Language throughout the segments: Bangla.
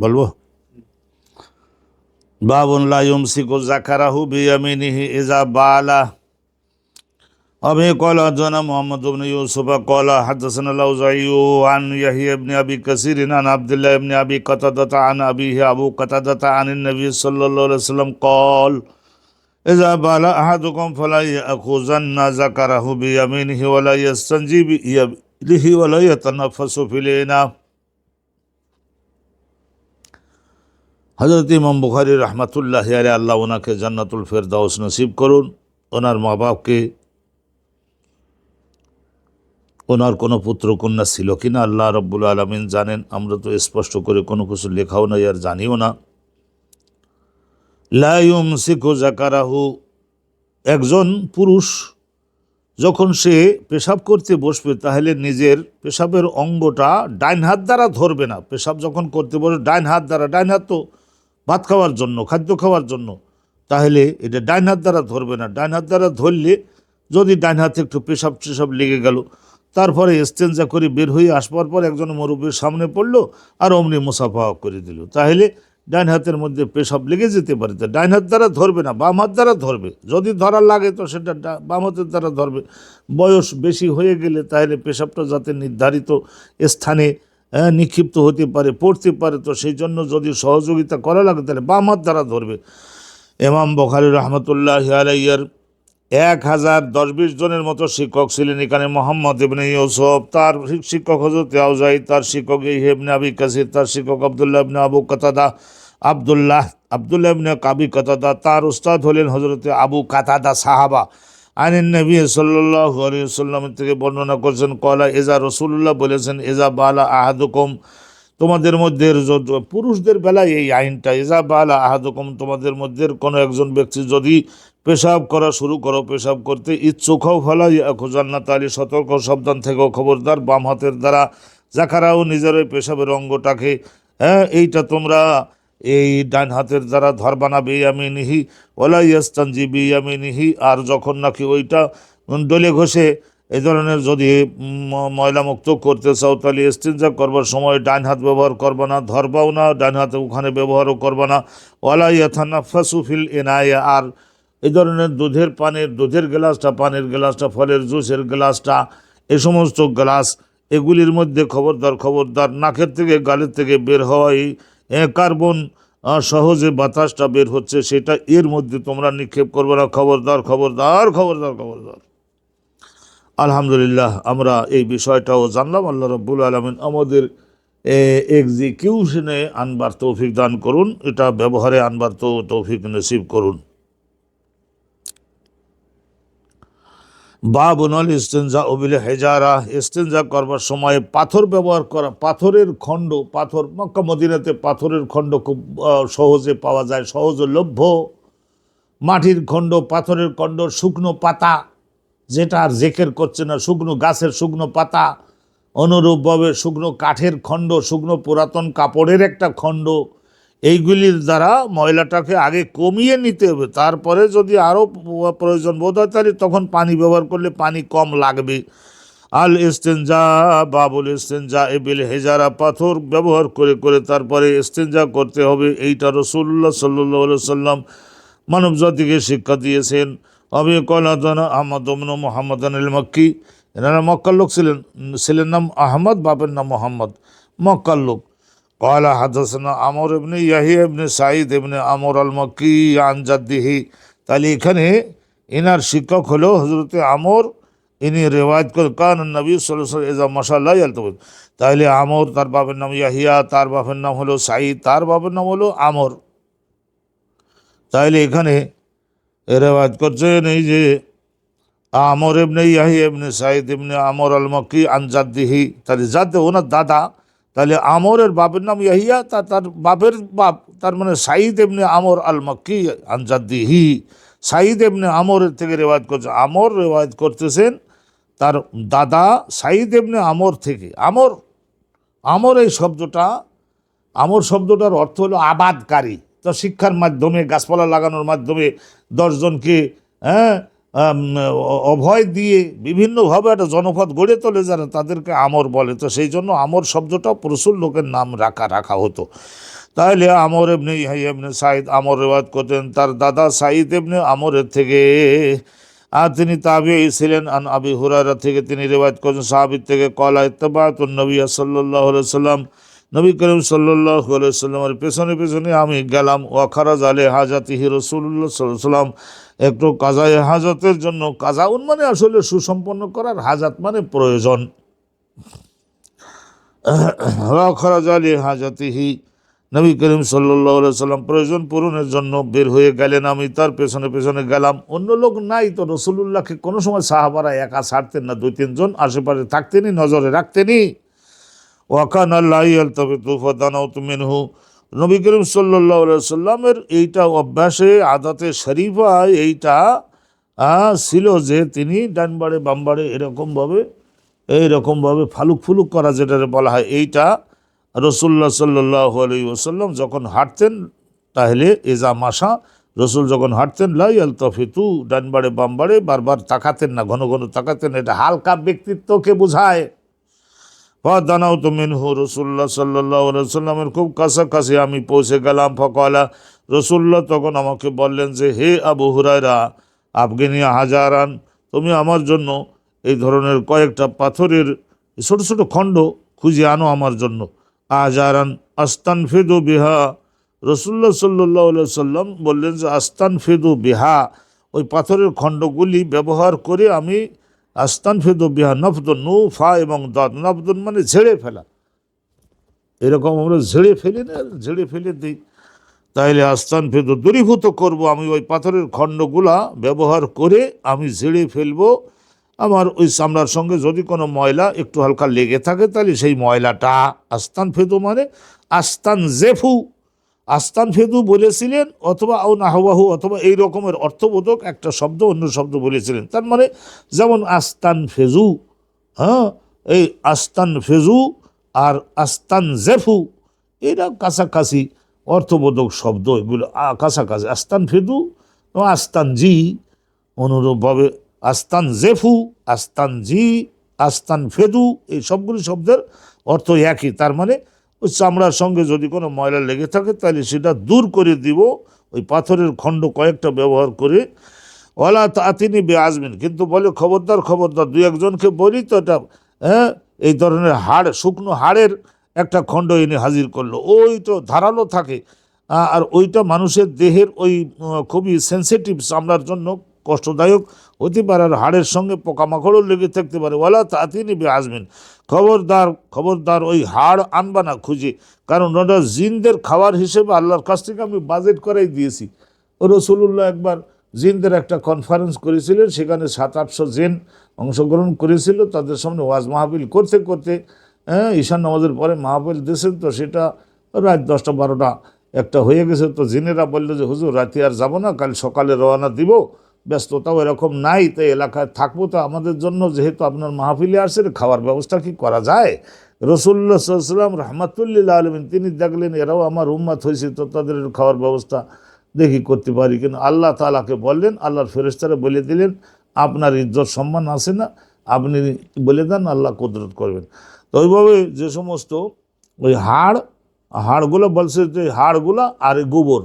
বলবো বাবুন লা ইউমসিকু যাকারাহু বিয়ামিনিহি ইযা বালা أبي قال حدثنا محمد بن يوسف قال حدثنا الأوزاعي عن يحيى بن أبي كثير عن عبد الله بن أبي قتادة عن أبيه أبو قتادة عن النبي صلى الله عليه وسلم قال إذا بال أحدكم فلا يأخذن ذكره بيمينه ولا يستنجي بيده ولا يتنفس في الإناء হজরত ইমাম বুখারি রহমাতুল্লাহ আরে আল্লাহ ওনাকে জান্নাতুল ফেরদাউস নসিব করুন। ওনার মা বাপকে ওনার কোনো পুত্র কন্যা ছিল কিনা আল্লাহ রব্বুল আলমিন জানেন। আমরা তো স্পষ্ট করে কোনো কিছু লেখাও নাই আর জানিও না। লাইম শিখো জাকারাহু একজন পুরুষ যখন সে পেশাব করতে বসবে, তাহলে নিজের পেশাবের অঙ্গটা ডাইন হাত দ্বারা ধরবে না। পেশাব যখন করতে বসবে, ডাইন হাত দ্বারা, ডাইন হাত তো ভাত খাওয়ার জন্য, খাদ্য খাওয়ার জন্য, তাহলে এটা ডাইন হাত দ্বারা ধরবে না। ডাইন হাত দ্বারা ধরলে যদি ডাইন হাতে একটু পেশাব টেশাব লেগে গেল, তারপরে এস্তেঞ্জা করে বের হয়ে আসবার পর একজন মুরব্বীর সামনে পড়ল আর অমনি মুসাফা করে দিল। তাহলে ডাইন হাতের মধ্যে পেশাব লেগে যেতে পারে। তা ডাইন হাত দ্বারা ধরবে না, বাম হাত দ্বারা ধরবে। যদি ধরার লাগে তো সেটা বাম হাতের দ্বারা ধরবে। বয়স বেশি হয়ে গেলে তাহলে পেশাবটা যাতে নির্ধারিত স্থানে নিক্ষিপ্ত হতে পারে, পড়তে পারে, তো সেই জন্য যদি সহযোগিতা করা লাগে, তাহলে বাম হাত দ্বারা ধরবে। এমাম বখারি রহমতুল্লাহ আলাইয়ার এক হাজার দশ বিশ জনের মতো শিক্ষক ছিলেন এখানে, মোহাম্মদ ইবনে ইউসুফ, তার শিক্ষক হজরত আউজাই তার শিক্ষক ইহেবনে আবি কাসির, তার শিক্ষক আবদুল্লাহ ইবনে আবু কাতাদা, আবদুল্লাহ আবদুল্লাহ ইবনে কাবি কাতাদা, তার উস্তাদ হলেন হজরত আবু কাতাদা সাহাবা। আইন নবী সাল্লাহ সাল্লাম থেকে বর্ণনা করছেন, কলা এজা রসুল্লাহ বলেছেন এজা বালা আহাদুকম তোমাদের মধ্যে পুরুষদের বেলায় এই আইনটা এজা বালা আহাদুকম তোমাদের মধ্যে কোনো একজন ব্যক্তি যদি পেশাব করা শুরু করো, পেশাব করতে ইচ্ছুক ফলাই খোঁজান্নাত আলী সতর্ক, সাবধান থেকেও খবরদার, বাম হাতের দ্বারা জাকারাও নিজের ওই পেশাবের অঙ্গটাকে হ্যাঁ এইটা তোমরা এই ডান হাতের দ্বারা ধরবানা বেয়ামিনিহি ওলা ইয়াস্তানজি বেয়ামিনিহি আর যখন নাকি ওইটা ডলে ঘষে এই ধরনের যদি ময়লামুক্ত করতে চাও তাহলে ইস্তিনজা করবার সময় ডান হাত ব্যবহার করবা না ধরবাও না ডান হাতে ওখানে ব্যবহারও করবা না। ওলা ইয়াথানা ফাসুফিল এনায়া আর এই ধরনের দুধের পানের দুধের গ্লাসটা পানের গ্লাসটা ফলের জুসের গ্লাসটা এ সমস্ত গ্লাস এগুলির মধ্যে খবরদার খবরদার নাকের থেকে গালের থেকে বের হওয়া এই এ, কার্বন সহজে বাতাসটা বের হচ্ছে, সেটা এর মধ্যে তোমরা নিক্ষেপ করবে না। খবরদার খবরদার খবরদার খবরদার। আলহামদুলিল্লাহ, আমরা এই বিষয়টাও জানলাম। আল্লাহ রব্বুল আলমিন আমাদের এক্সিকিউশনে আনবার তৌফিক দান করুন। এটা ব্যবহারে আনবার তৌফিক নসিব করুন। বাবুনল ইস্তেঞ্জা অবিলে হেজারা ইস্তেঞ্জা করবার সময় পাথর ব্যবহার করা, পাথরের খণ্ড, পাথর, মক্কা মদিনাতে পাথরের খণ্ড খুব সহজে পাওয়া যায়, সহজলভ্য। মাটির খণ্ড, পাথরের খণ্ড, শুকনো পাতা, যেটা আর জেকের করছে না, শুকনো গাছের শুকনো পাতা, অনুরূপভাবে শুকনো কাঠের খণ্ড, শুকনো পুরাতন কাপড়ের একটা খণ্ড এইগুলির দ্বারা ময়লাটাকে আগে কমিয়ে নিতে হবে। তারপরে যদি আরও প্রয়োজন বোধ হয় তাহলে তখন পানি ব্যবহার করলে পানি কম লাগবে। আল ইস্তেঞ্জা বাবুল ইস্তেঞ্জা এবিল হেজারা পাথর ব্যবহার করে করে তারপরে ইস্তেঞ্জা করতে হবে। এইটা রসুল্লাহ সাল্লাহ সাল্লাম মানব জাতিকে শিক্ষা দিয়েছেন। আমি কলাদানা আহমদ মোহাম্মদ আনিল মক্কি। এনারা মক্কার লোক ছিলেন। ছেলের নাম আহমদ, বাপের নাম মোহাম্মদ। মক্কার লোক। قال حدثنا عمر ابن ইয়াহি ابن সাইদ ابن আমর আল মক্কি আন জাদ্দিহি তাহলে এখানে এনার শিক্ষক হলো হজরতে আমর ইনি রেওয়ায়ত করে কান নবী সাল্লাহ এজা মশাল্লাহ আলতবুদ তাহলে আমর তার বাপের নাম ইয়াহিয়া তার বাপের নাম হলো সাইদ তার বাপের নাম হলো আমর তাহলে এখানে রেওয়ায়ত করছেন এই যে আমর এমনি ইয়াহি এমনি সাইদ এমনি আমর আল মক্কি আনজাদ্দিহি তাহলে যাতে ওনার দাদা তাহলে আমরের বাপের নাম ইয়াহিয়া, তা তার বাপের বাপ, তার মানে সাঈদ এমনি আমর আল মক্কি আনজাদ্দিহি। সাঈদ এমনি আমরের থেকে রেওয়ায়ত করছে, আমর রেওয়ায়ত করতেছেন তার দাদা সাঈদ এমনি আমর থেকে। আমর আমর এই শব্দটা, আমর শব্দটার অর্থ হলো আবাদকারী। তো শিক্ষার মাধ্যমে, গাছপালা লাগানোর মাধ্যমে দশজনকে হ্যাঁ অভয় দিয়ে বিভিন্নভাবে একটা জনপদ গড়ে তোলে যারা তাদেরকে আমর বলে। তো সেই জন্য আমর শব্দটা প্রচুর লোকের নাম রাখা রাখা হতো। তাহলে আমর এমনি এমনি সাইদ আমর রেওয়াত করতেন, তার দাদা সাইদ এমনি আমরের থেকে। আর তিনি তাবি ছিলেন, আন আবি হুরারা থেকে তিনি রেওয়াত করেন সাহাবির থেকে, কলা ইত্তবাত নবী সাল্লাহ সাল্লাম নবী করিম সাল্লাহ সাল্লামের পেছনে পেছনে আমি গেলাম, ওয়াখারাজ আলে হাজাতিহি রসুল্লাহ সাল্লাম। একটু কাজায় হাজতের জন্য, কাজাউন মানে আসলে সুসম্পন্ন করার হাজাত মানে প্রয়োজন। ওয়াখারাজ আলে হাজাতিহি, নবী করিম সাল্লাহ সাল্লাম প্রয়োজন পূরণের জন্য বের হয়ে গেলেন। আমি তার পেছনে পেছনে গেলাম, অন্য লোক নাই তো রসুল্লাহকে কোনো সময় সাহাবারা একা ছাড়তেন না, দুই তিনজন আশেপাশে থাকতেনই, নজরে রাখতেনই। ওয়াকান আল্লাহ তুমিনহু নবী করিম সাল্লাহ সাল্লামের এইটা অভ্যাসে, আদাতে শরীফা এইটা ছিল যে তিনি ডানবাড়ে বামবাড়ে এরকমভাবে, এইরকমভাবে ফালুক ফুলুক করা যেটা বলা হয়। এইটা রসুল্লাহ সাল্লাহ আলী ওসাল্লাম যখন হাঁটতেন, তাহলে এজা মাসা রসুল যখন হাঁটতেন লাই আল তফিতু ডানবাড়ে বামবাড়ে বারবার তাকাতেন না, ঘন ঘন তাকাতেন। এটা হালকা ব্যক্তিত্বকে বোঝায়। দানাও তো মিনহু রসুল্লাহ সাল্লাহ সাল্লামের খুব কাছাকাছি আমি পৌঁছে গেলাম, ফকলা। রসুল্লাহ তখন আমাকে বললেন যে, হে আবু হুরায়রা আফগানিয়া হাজারান, তুমি আমার জন্য এই ধরনের কয়েকটা পাথরের ছোট ছোট খণ্ড খুঁজে আনো আমার জন্য। আজারান আস্তান ফেদু বিহা রসুল্লাহ সাল্লাহ সাল্লাম বললেন যে আস্তান ফেদু বিহা। ওই পাথরের খণ্ডগুলি ব্যবহার করে আমি আস্তান ফেদু বিহা নফদুন নু ফা এবং দত নফদুন মানে ঝেড়ে ফেলা। এরকম আমরা ঝেড়ে ফেলি না, ঝেড়ে ফেলে দিই। তাইলে আস্তান ফেদু দূরীভূত করব, আমি ওই পাথরের খণ্ডগুলা ব্যবহার করে আমি ঝেড়ে ফেলব। আমার ওই চামড়ার সঙ্গে যদি কোনো ময়লা একটু হালকা লেগে থাকে তাহলে সেই ময়লাটা আস্তান ফেদু মানে আস্তান জেফু আস্তান ফেদু বলেছিলেন অথবা আও নাহবাহু অথবা এই রকমের অর্থবোধক একটা শব্দ অন্য শব্দ বলেছিলেন। তার মানে যেমন আস্তান ফেজু হ্যাঁ এই আস্তান ফেজু আর আস্তান জেফু, এরা কাছাকাছি অর্থবোধক শব্দ, এগুলো কাছাকাছি। আস্তান ফেদু আস্তান জি অনুরূপভাবে আস্তান জেফু, আস্তান জি, আস্তান ফেদু, এই সবগুলি শব্দের অর্থ একই। তার মানে ওই চামড়ার সঙ্গে যদি কোনো ময়লা লেগে থাকে, তাহলে সেটা দূর করে দিব। ওই পাথরের খণ্ড কয়েকটা ব্যবহার করে। ওলা তাতিনি বে আসবেন কিন্তু বলে, খবরদার খবরদার দু একজনকে বলি তো এটা হ্যাঁ এই ধরনের হাড়, শুকনো হাড়ের একটা খণ্ড এনে হাজির করল। ওই তো ধারালো থাকে। আর ওইটা মানুষের দেহের ওই খুবই সেন্সিটিভ চামড়ার জন্য কষ্টদায়ক হতে পারে আর হাড়ের সঙ্গে পোকামাকড়ও লেগে থাকতে পারে। ওলা তাতিনি বে আসবেন খবরদার খবরদার ওই হাড় আনবা না খুঁজে, কারণ ওটা জিনদের খাবার হিসেবে আল্লাহর কাছ থেকে আমি বাজেট করাই দিয়েছি। ও রসুল্লাহ একবার জিনদের একটা কনফারেন্স করেছিলেন, সেখানে সাত আটশো জেন অংশগ্রহণ করেছিল, তাদের সামনে ওয়াজ মাহফিল করতে করতে হ্যাঁ ঈশান নামাজের পরে মাহফিল দিয়েছেন, তো সেটা রাত দশটা, বারোটা একটা হয়ে গেছে, তো জিনেরা বলল যে, হুজুর, রাতে আর যাব না, কাল সকালে রওনা দিব। ব্যস্ততাও এরকম নাই তাই এলাকায় থাকব, তো আমাদের জন্য যেহেতু আপনার মাহফিলে আসছে খাওয়ার ব্যবস্থা কি করা যায়? রসুল্লাহ সাল্লাম রহমাতুল্লিল্লা আলমিন, তিনি দেখলেন এরাও আমার উম্মাত হয়েছে, তো তাদের খাওয়ার ব্যবস্থা দেখি করতে পারি কিন্তু আল্লাহ তালাকে বললেন, আল্লাহর ফেরেস্তারা বলে দিলেন, আপনার ইজ্জত, সম্মান আছে না? আপনি বলে দেন, আল্লাহ কুদরত করবেন। তো ওইভাবে যে সমস্ত ওই হাড়, হাড়গুলো বলছে যে হাড়গুলা আর গোবর,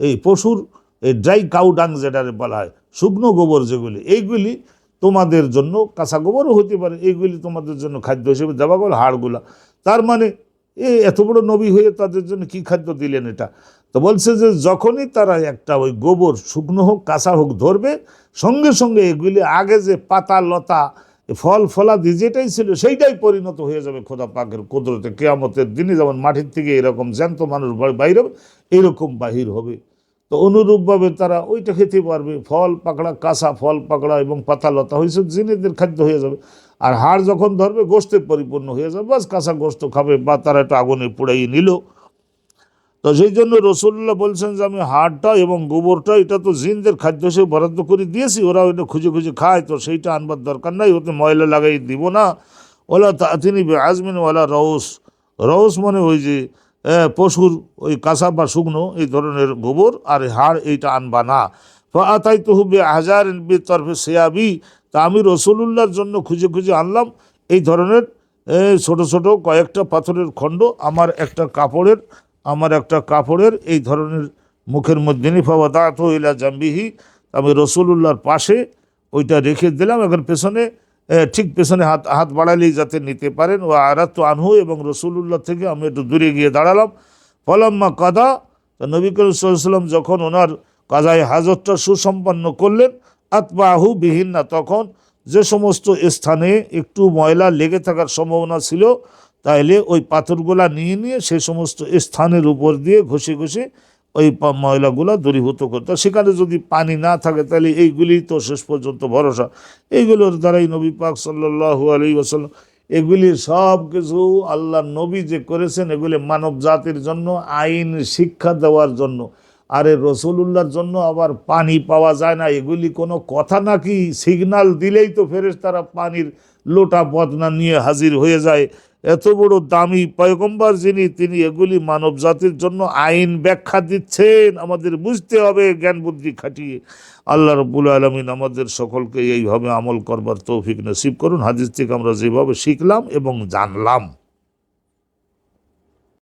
এই পশুর এই ড্রাই কাউ ডাং যেটারে বলা হয়, শুকনো গোবর যেগুলি, এইগুলি তোমাদের জন্য কাঁচা গোবরও হতে পারে, এইগুলি তোমাদের জন্য খাদ্য হিসেবে দেওয়া গেল হাড়গুলা। তার মানে এ এত বড় নবী হয়ে তাদের জন্য কি খাদ্য দিলেন এটা? তো বলছে যে যখনই তারা একটা ওই গোবর শুকনো হোক, কাঁচা হোক ধরবে, সঙ্গে সঙ্গে এগুলি আগে যে পাতা, লতা ফল, ফলাদি যেটাই ছিল সেইটাই পরিণত হয়ে যাবে খোদা পাকের কুদরতে। কেয়ামতের দিনে যেমন মাটির থেকে এরকম জ্যান্ত মানুষ বাইর হবে, এইরকম বাহির হবে। তো অনুরূপভাবে তারা ওইটা খেতে পারবে, ফল পাকড়া, কাঁচা ফল পাকড়া এবং পাতা লতা হয়েছে জিনেদের খাদ্য হয়ে যাবে। আর হাড় যখন ধরবে গোস্তে পরিপূর্ণ হয়ে যাবে। বাস কাঁচা গোস্ত খাবে বা তারা একটা আগুনে পুড়াইয়ে নিল। তো সেই জন্য রসুল্লাহ বলছেন যে, আমি হাড়টা এবং গোবরটা, এটা তো জিনদের খাদ্য হিসেবে বরাদ্দ করে দিয়েছি। ওরা ওইটা খুঁজে খুঁজে খায়, তো সেইটা আনবার দরকার নাই। ওতে ময়লা লাগাই দিব না। ওলা তিনি আজমিন ওলা রৌস রৌস মানে ওই যে পশুর ওই কাঁচা বা শুকনো এই ধরনের গোবর, আর হাড় এইটা আনবা না। আতাই তো হুবে হাজার তরফে সেয়াবি, তা আমি রসুল্লাহর জন্য খুঁজে খুঁজে আনলাম। এই ধরনের ছোট ছোট কয়েকটা পাথরের খণ্ড, আমার একটা কাপড়ের, আমার একটা কাপড়ের, এই ধরনের মুখের মধ্যে নিফাওয়া দাঁত ইলা জাম্বিহি। আমি রসুলুল্লাহর পাশে ওইটা রেখে দিলাম, এখন পেছনে ঠিক পেছনে হাত হাত বাড়ালেই যাতে নিতে পারেন। ও আরাত আনহু এবং রসুলুল্লাহ থেকে আমি একটু দূরে গিয়ে দাঁড়ালাম। ফলাম্মা কাদা, তো নবী করিম যখন ওনার কাজায় হাজতটা সুসম্পন্ন করলেন, আতবাহু বিহীন না তখন যে সমস্ত স্থানে একটু ময়লা লেগে থাকার সম্ভাবনা ছিল, তাইলে ওই পাথরগুলা নিয়ে নিয়ে সেই সমস্ত স্থানের উপর দিয়ে ঘষে ঘষে ওই ময়লাগুলা দূরীভূত করতে সেখানে যদি পানি না থাকে, তাহলে এইগুলি তো শেষ পর্যন্ত ভরসা। এইগুলোর দ্বারাই নবী পাক সাল্লাহু আলী ওসাল্লাম এগুলি সব কিছু আল্লাহ নবী যে করেছেন, এগুলি মানব জাতির জন্য, আইন, শিক্ষা দেওয়ার জন্য। আরে রসুলুল্লাহর জন্য আবার পানি পাওয়া যায় না। এগুলি কোনো কথা নাকি সিগনাল দিলেই তো ফেরেস তারা পানির লোটা বদনা নিয়ে হাজির হয়ে যায়। এত বড় দামি পয়গম্বর যিনি, তিনি এগুলি মানব জাতির জন্য আইন ব্যাখ্যা দিচ্ছেন। আমাদের বুঝতে হবে, জ্ঞান বুদ্ধি খাটিয়ে। আল্লাহ রব্বুল আলমিন আমাদের সকলকে এইভাবে আমল করবার তৌফিক নসিব করুন। হাদিস থেকে আমরা যেভাবে শিখলাম এবং জানলাম।